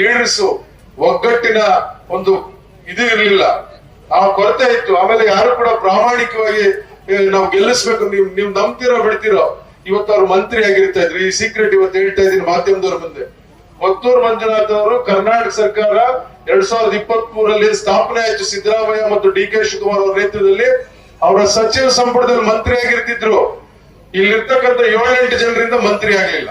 Leaders ಒಗ್ಗಟ್ಟಿನ ಒಂದು ಇದು ಇರಲಿಲ್ಲ. ಆ ಕೊರತೆ ಇತ್ತು. ಆಮೇಲೆ ಯಾರು ಕೂಡ ಪ್ರಾಮಾಣಿಕವಾಗಿ ನಾವು ಗೆಲ್ಲಿಸ್ಬೇಕು. ನೀವು ನೀವು ನಂಬ್ತಿರೋ, ಬಿಡ್ತಿರೋ. ಇವತ್ತು ಅವ್ರು ಮಂತ್ರಿ ಆಗಿರ್ತಾ ಇದ್ರು. ಈ ಸೀಕ್ರೆಟ್ ಇವತ್ತು ಹೇಳ್ತಾ ಇದ್ದೀನಿ ಮಾಧ್ಯಮದವ್ರ ಮುಂದೆ. ಮತ್ತೂರು ಮಂಜುನಾಥ್ ಅವರು ಕರ್ನಾಟಕ ಸರ್ಕಾರ ಎರಡ್ ಸಾವಿರದ ಇಪ್ಪತ್ತ್ ಮೂರಲ್ಲಿ ಸ್ಥಾಪನೆ ಆಯ್ತು. ಸಿದ್ದರಾಮಯ್ಯ ಮತ್ತು ಡಿ ಕೆ ಶಿವಕುಮಾರ್ ಅವರ ನೇತೃತ್ವದಲ್ಲಿ ಅವರ ಸಚಿವ ಸಂಪುಟದಲ್ಲಿ ಮಂತ್ರಿ ಆಗಿರ್ತಿದ್ರು. ಇಲ್ಲಿರ್ತಕ್ಕಂಥ ಏಳೆಂಟು ಜನರಿಂದ ಮಂತ್ರಿ ಆಗ್ಲಿಲ್ಲ.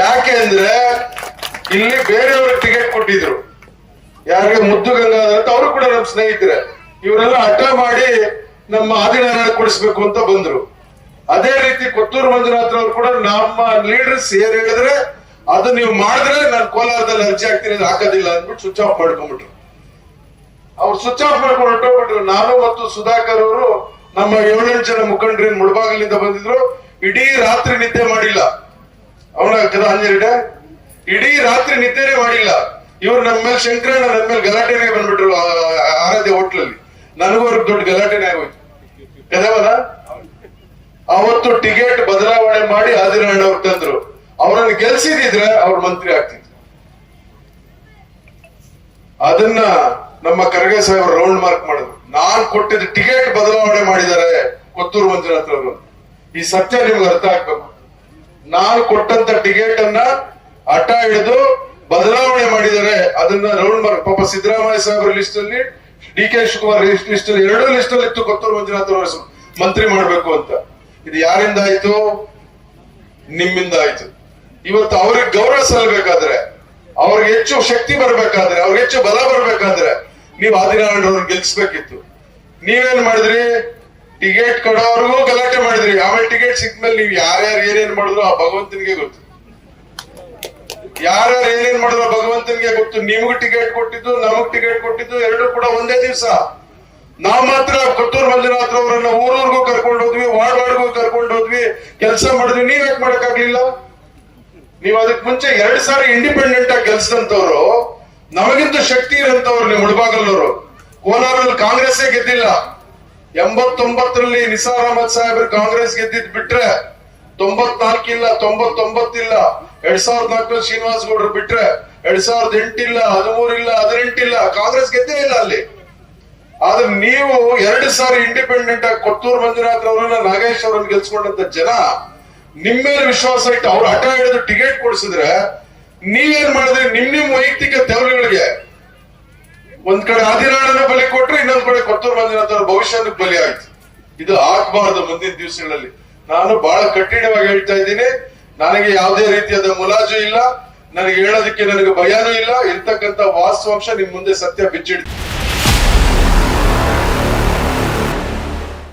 ಯಾಕೆ ಅಂದ್ರೆ ಇಲ್ಲಿ ಬೇರೆಯವರು ಟಿಕೆಟ್ ಕೊಟ್ಟಿದ್ರು. ಯಾರಿಗೆ ಮುದ್ದು ಗಂಗಾಧರ್ ಅಂತ ಅವರು ಕೂಡ ನಮ್ಮ ಸ್ನೇಹಿತರೆ. ಇವರೆಲ್ಲ ಹಠ ಮಾಡಿ ನಮ್ಮ ಆದಿನಾರಾಯಣ ಕೊಡಿಸ್ಬೇಕು ಅಂತ ಬಂದ್ರು. ಅದೇ ರೀತಿ ಕೊತ್ತೂರು ಮಂಜುನಾಥ್ ಅವರು ಕೂಡ ನಮ್ಮ ಲೀಡರ್ಸ್ ಏನ್ ಹೇಳಿದ್ರೆ, ಅದು ನೀವು ಮಾಡಿದ್ರೆ ನಾನು ಕೋಲಾರದಲ್ಲಿ ಅರ್ಜಿ ಹಾಕ್ತೀನಿ ಹಾಕೋದಿಲ್ಲ ಅಂದ್ಬಿಟ್ಟು ಸ್ವಿಚ್ ಆಫ್ ಮಾಡ್ಕೊಂಡ್ಬಿಟ್ರು. ಅವ್ರು ಸ್ವಿಚ್ ಆಫ್ ಮಾಡ್ಕೊಂಡು ಹೊರಟೋಗ್ಬಿಟ್ರು. ನಾನು ಮತ್ತು ಸುಧಾಕರ್ ಅವರು ನಮ್ಮ ಏಳೆಂಟು ಜನ ಮುಖಂಡ್ರಿ ಮುಳಬಾಗಿಲಿಂದ ಬಂದಿದ್ರು. ಇಡೀ ರಾತ್ರಿ ನಿದ್ದೆ ಮಾಡಿಲ್ಲ. ಅವನ ಕದ ಹಂಜರಿಡ ಇಡೀ ರಾತ್ರಿ ನಿದ್ದೆನೆ ಮಾಡಿಲ್ಲ. ಇವ್ರು ನಮ್ಮ ಮೇಲೆ ಶಂಕರಣ್ಣ ನಮ್ಮ ಮೇಲೆ ಗಲಾಟೆನೆ ಬಂದ್ಬಿಟ್ರು ಆರಾಧ್ಯ ಹೋಟ್ಲಲ್ಲಿ. ನನಗೂ ಅವ್ರಿಗೆ ದೊಡ್ಡ ಗಲಾಟೆನೆ ಆಗೋಯ್ತು. ಕದವಲ್ಲ ಅವತ್ತು ಟಿಕೆಟ್ ಬದಲಾವಣೆ ಮಾಡಿ ಆದಿನಾರಾಯಣ ಅವ್ರು ತಂದ್ರು. ಅವರನ್ನು ಗೆಲ್ಸಿದಿದ್ರೆ ಅವ್ರ ಮಂತ್ರಿ ಆಗ್ತಿದ್ರು. ಅದನ್ನ ನಮ್ಮ ಖರ್ಗೆ ಸಾಹೇಬ್ ರೌಂಡ್ ಮಾರ್ಕ್ ಮಾಡಿದ್ರು. ನಾನ್ ಕೊಟ್ಟಿದ್ದ ಟಿಕೆಟ್ ಬದಲಾವಣೆ ಮಾಡಿದ್ದಾರೆ ಕೊತ್ತೂರು ಮಂಜುನಾಥ್ ಅವರು ಈ ಸತ್ಯ ನಿಮ್ಗೆ ಅರ್ಥ ಆಗ್ಬೇಕು. ನಾನು ಕೊಟ್ಟಂತ ಟಿಕೆಟ್ ಅನ್ನ ಹಠ ಹಿಡಿದು ಬದಲಾವಣೆ ಮಾಡಿದರೆ ಅದನ್ನ ರೌಂಡ್ ಮಾರ್ಕ್. ಪಾಪ ಸಿದ್ದರಾಮಯ್ಯ ಸಾಹೇಬ್ರ ಲಿಸ್ಟ್ ಅಲ್ಲಿ ಡಿ ಕೆ ಶಿವಕುಮಾರ್ ಲಿಸ್ಟ್ ಅಲ್ಲಿ ಎರಡೂ ಲಿಸ್ಟ್ ಅಲ್ಲಿ ಇತ್ತು ಕೊತ್ತೂರು ಮಂಜುನಾಥ್ ಮಂತ್ರಿ ಮಾಡ್ಬೇಕು ಅಂತ. ಇದು ಯಾರಿಂದ ಆಯ್ತು? ನಿಮ್ಮಿಂದ ಆಯ್ತು. ಇವತ್ತು ಅವ್ರಿಗೆ ಗೌರವ ಸಲ್ಲಬೇಕಾದ್ರೆ, ಅವ್ರಿಗೆ ಹೆಚ್ಚು ಶಕ್ತಿ ಬರ್ಬೇಕಾದ್ರೆ, ಅವ್ರಿಗೆ ಹೆಚ್ಚು ಬಲ ಬರ್ಬೇಕಾದ್ರೆ, ನೀವು ಆದಿನಾರಾಯಣ ಅವ್ರನ್ನ ಗೆಲ್ಸ್ಬೇಕಿತ್ತು. ನೀವೇನ್ ಮಾಡಿದ್ರಿ? ಟಿಕೆಟ್ ಕೊಡೋರ್ಗೂ ಗಲಾಟೆ ಮಾಡಿದ್ರಿ. ಆಮೇಲೆ ಟಿಕೆಟ್ ಸಿಕ್ಮೇಲೆ ನೀವು ಯಾರ್ಯಾರು ಏನೇನ್ ಮಾಡಿದ್ರು ಆ ಭಗವಂತನಿಗೆ ಗೊತ್ತು. ಯಾರ್ಯಾರು ಏನೇನ್ ಮಾಡಿದ್ರು ಭಗವಂತನಿಗೆ ಗೊತ್ತು. ನಿಮ್ಗೂ ಟಿಕೆಟ್ ಕೊಟ್ಟಿದ್ದು, ನಮಗ್ ಟಿಕೆಟ್ ಕೊಟ್ಟಿದ್ದು ಎರಡು ಕೂಡ ಒಂದೇ ದಿವಸ. ನಾವ್ ಮಾತ್ರ ಕೊತ್ತೂರು ಮಂಜುನಾಥ್ ಅವರನ್ನ ಊರೂರ್ಗೂ ಕರ್ಕೊಂಡು ಹೋದ್ವಿ ವಾರ್ಡ್ ವಾರ್ಡ್ಗೂ ಕರ್ಕೊಂಡು ಹೋದ್ವಿ. ಕೆಲಸ ಮಾಡಿದ್ವಿ. ನೀವ್ ಯಾಕೆ ಮಾಡಕ್ಕಾಗ್ಲಿಲ್ಲ? ನೀವ್ ಅದಕ್ ಮುಂಚೆ ಎರಡ್ ಸಾರಿ ಇಂಡಿಪೆಂಡೆಂಟ್ ಆಗಿ ಕೆಲ್ಸದಂತವ್ರು ನಮಗಿಂತ ಶಕ್ತಿ ಇರಂತವ್ರು ನೀವು ಮುಳಬಾಗಲ್ನವರು. ಕೋಲಾರಲ್ಲಿ ಕಾಂಗ್ರೆಸ್ಸೇ ಗೆದ್ದಿಲ್ಲ. ಎಂಬತ್ತೊಂಬತ್ತರಲ್ಲಿ ನಿಸಾರ್ ಅಹಮದ್ ಸಾಹೇಬ್ರು ಕಾಂಗ್ರೆಸ್ ಗೆದ್ದಿದ್ ಬಿಟ್ರೆ ತೊಂಬತ್ನಾಲ್ಕಿಲ್ಲ, ತೊಂಬತ್ತೊಂಬತ್ತಿಲ್ಲ, ಎರಡ್ ಸಾವಿರದ ನಾಲ್ಕು ಶ್ರೀನಿವಾಸ್ ಗೌಡ್ರು ಬಿಟ್ರೆ ಎರಡ್ ಸಾವಿರದ ಎಂಟಿಲ್ಲ, ಹದಿಮೂರಿಲ್ಲ, ಹದಿನೆಂಟಿಲ್ಲ, ಕಾಂಗ್ರೆಸ್ ಗೆದ್ದೇ ಇಲ್ಲ ಅಲ್ಲಿ. ಆದ್ರೆ ನೀವು ಎರಡು ಸಾರಿ ಇಂಡಿಪೆಂಡೆಂಟ್ ಆಗಿ ಕೊತ್ತೂರು ಮಂಜುನಾಥ್ ಅವರನ್ನ ನಾಗೇಶ್ ಅವರನ್ನ ಗೆಲ್ಸ್ಕೊಂಡಂತ ಜನ ನಿಮ್ ಮೇಲೆ ವಿಶ್ವಾಸ ಇಟ್ಟು ಅವ್ರು ಹಠ ಹಿಡಿದು ಟಿಕೆಟ್ ಕೊಡಿಸಿದ್ರೆ ನೀವೇನ್ ಮಾಡಿದ್ರಿ? ನಿಮ್ ನಿಮ್ ವೈಯಕ್ತಿಕ ತೆವಲುಗಳಿಗೆ ಒಂದ್ ಕಡೆ ಆದಿನಾಡನ ಬಲಿ ಕೊಟ್ರೆ, ಇನ್ನೊಂದ್ ಕಡೆ ಕೊತ್ತೂರು ಮಂಜುನಾಥ್ ಭವಿಷ್ಯದ ಬಲಿ ಆಯ್ತು. ಇದು ಆಗ್ಬಾರ್ದು ಮುಂದಿನ ದಿವಸಗಳಲ್ಲಿ. ನಾನು ಬಹಳ ಕಠಿಣವಾಗಿ ಹೇಳ್ತಾ ಇದ್ದೀನಿ. ನನಗೆ ಯಾವುದೇ ರೀತಿಯಾದ ಮುಲಾಜು ಇಲ್ಲ. ನನಗೆ ಹೇಳೋದಕ್ಕೆ ನನಗೆ ಭಯನೂ ಇಲ್ಲ. ಇರ್ತಕ್ಕಂಥ ವಾಸ್ತವಾಂಶ ನಿಮ್ ಮುಂದೆ ಸತ್ಯ ಬಿಚ್ಚಿಡ್ತೀನಿ